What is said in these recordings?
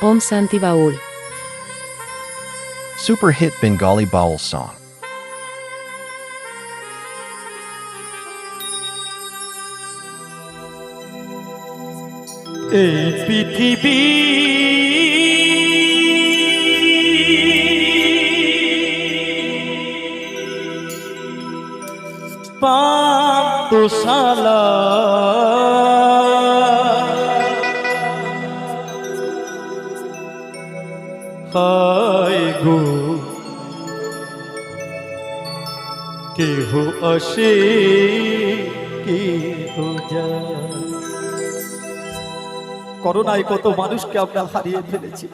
Om Santi Baul. Super hit Bengali Baul song. এই পৃথিবী পান্তশালা হায় গো কেহ আসে, কেহ যায় করোনায় কত মানুষকে আমরা হারিয়ে ফেলেছি।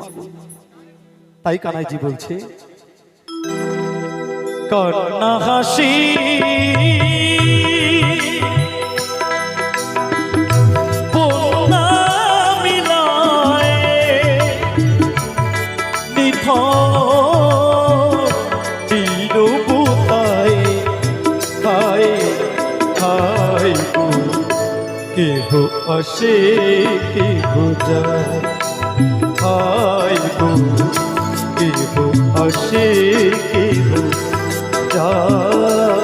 তাই কানাইজি বলছে কন্যা হাসি কেহ আসে কেহ যায় হায় গো কেহ আসে কেহ যায়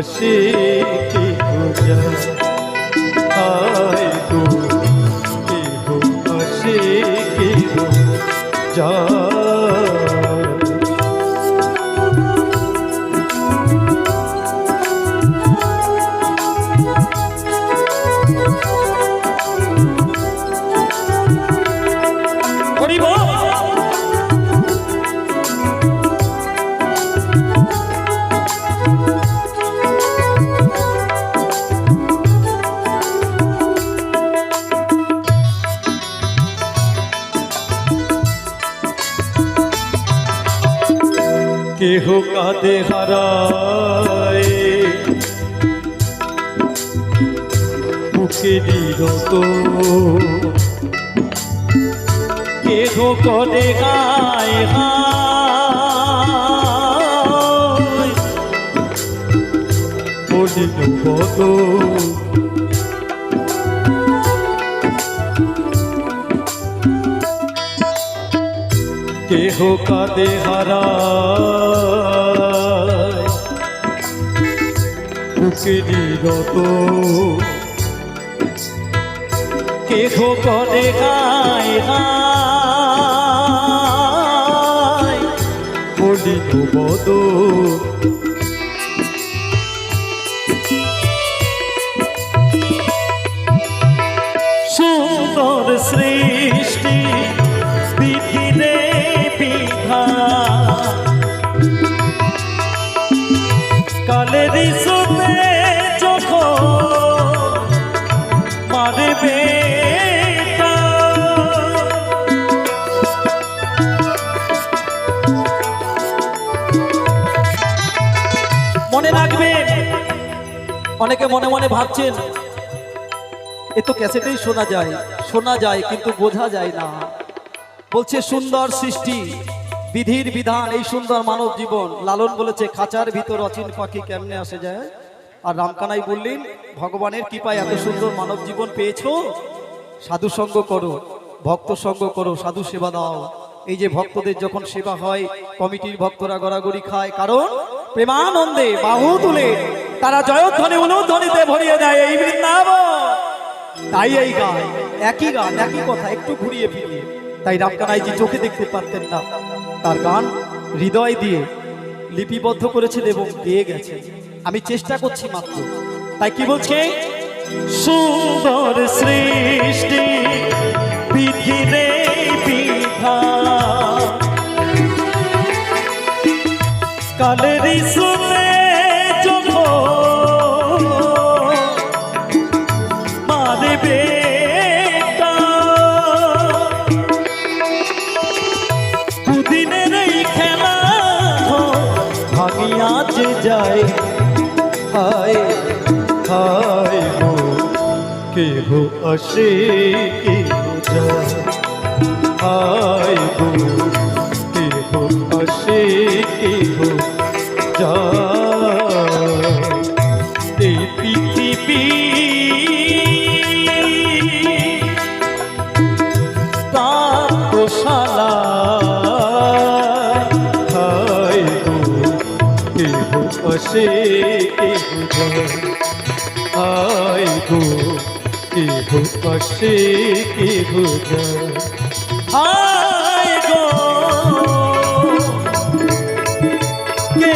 আসে কেহ যায় হায় গো কেহ আসে কেহ যায় কেহ কাঁদে হারায়। বুকে নিরত কেহ করে গায় হায়। বলিল বদ কেহ কাঁদে হারায়। বুকে রত কেহ গায় হায় বদ সুন্দর মনে রাখবেন। অনেকে মনে মনে ভাবছেন, এ তো ক্যাসেটেই শোনা যায় শোনা যায় কিন্তু বোঝা যায় না। বলছে, সুন্দর সৃষ্টি, বিধির বিধান, এই সুন্দর মানব জীবন। লালন বলেছে, খাঁচার ভিতর অচিন পাখি কেমনে আসে যায়? আর রামকানাই বললেন, ভগবানের কৃপায় এত সুন্দর মানব জীবন পেয়েছ? সাধু সঙ্গ করো, ভক্ত সঙ্গ করো, সাধু সেবা দাও। এই যে ভক্তদের যখন সেবা হয়, কমিটির ভক্তরা গড়াগড়ি খায়। কারণ প্রেমানন্দে বাহু তুলে তারা জয়ধ্বনি অনুধ্বনিতে ভরিয়ে দেয় এই বৃন্দাবন। তাই এই গান, একই গান, একই কথা, একটু ঘুরিয়ে ফিরিয়ে। তাই রামকানাইজি চোখে দেখতে পারতেন না। তার গান হৃদয় দিয়ে লিপিবদ্ধ করেছেন এবং গেয়ে গেছে আমি চেষ্টা করছি মাত্র। তাই কি বলছে? সুন্দর সৃষ্টি কেহ আসে কেহ যায়। হায় গো কেহ আসে কেহ যায়। এই পৃথিবী পাঠশালা হায় গো কেহ আসে কেহ যায়। হায় গো কে ভূপাশে কে ভোজা হায় গো। কে